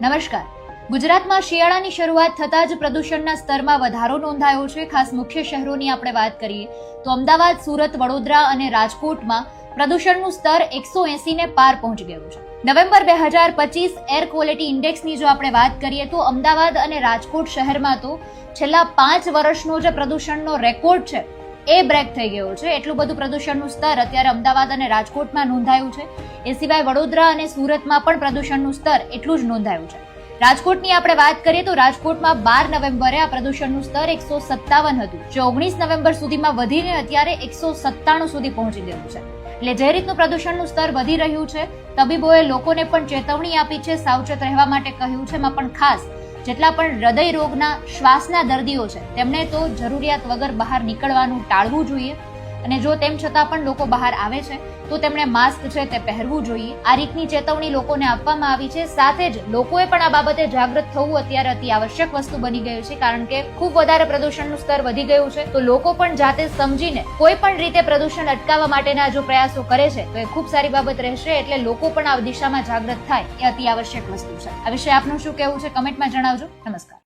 નમસ્કાર. ગુજરાતમાં શિયાળાની શરૂઆત થતાં જ પ્રદૂષણના સ્તરમાં વધારો નોંધાયો છે. ખાસ મુખ્ય શહેરોની આપણે વાત કરીએ તો અમદાવાદ, સુરત, વડોદરા અને રાજકોટમાં પ્રદૂષણનું સ્તર એકસો ને પાર પહોંચી ગયું છે. નવેમ્બર બે હજાર પચીસ એર ક્વોલિટી ઇન્ડેક્સની જો આપણે વાત કરીએ તો અમદાવાદ અને રાજકોટ શહેરમાં તો છેલ્લા પાંચ વર્ષનો જે પ્રદૂષણનો રેકોર્ડ છે. એ બ્રેક થઈ ગયો છે. એટલું બધું પ્રદૂષણનું સ્તર અત્યારે અમદાવાદ અને રાજકોટમાં નોંધાયું છે. એ સિવાય વડોદરા અને સુરતમાં પણ પ્રદૂષણનું સ્તર એટલું જ નોંધાયું છે. રાજકોટની આપણે વાત કરીએ તો રાજકોટમાં બાર નવેમ્બરે આ પ્રદૂષણનું સ્તર એકસો સત્તાવન હતું. જે ઓગણીસ નવેમ્બર સુધીમાં વધીને અત્યારે એકસો સત્તાણું સુધી પહોંચી ગયું છે. એટલે જે રીતનું પ્રદૂષણનું સ્તર વધી રહ્યું છે, તબીબોએ લોકોને પણ ચેતવણી આપી છે, સાવચેત રહેવા માટે કહ્યું છે, એમાં પણ ખાસ જેટલા પણ હૃદય રોગના શ્વાસના દર્દીઓ છે તેમણે તો જરૂરિયાત વગર બહાર નીકળવાનું ટાળવું જોઈએ. અને જો તેમ છતાં પણ લોકો બહાર આવે છે, તો તેમણે માસ્ક છે તે પહેરવું જોઈએ. આ રીતની ચેતવણી લોકોને આપવામાં આવી છે. સાથે જ લોકોએ પણ આ બાબતે જાગૃત થવું અત્યારે અતિ આવશ્યક વસ્તુ બની ગયું છે, કારણ કે ખૂબ વધારે પ્રદૂષણનું સ્તર વધી ગયું છે. તો લોકો પણ જાતે સમજીને કોઈ પણ રીતે પ્રદૂષણ અટકાવવા માટેના જો પ્રયાસો કરે છે, તો એ ખૂબ સારી બાબત રહેશે, એટલે લોકો પણ આ દિશામાં જાગૃત થાય એ અતિ આવશ્યક વસ્તુ છે. આ વિશે આપનું શું કહેવું છે, કમેન્ટમાં જણાવજો. નમસ્કાર.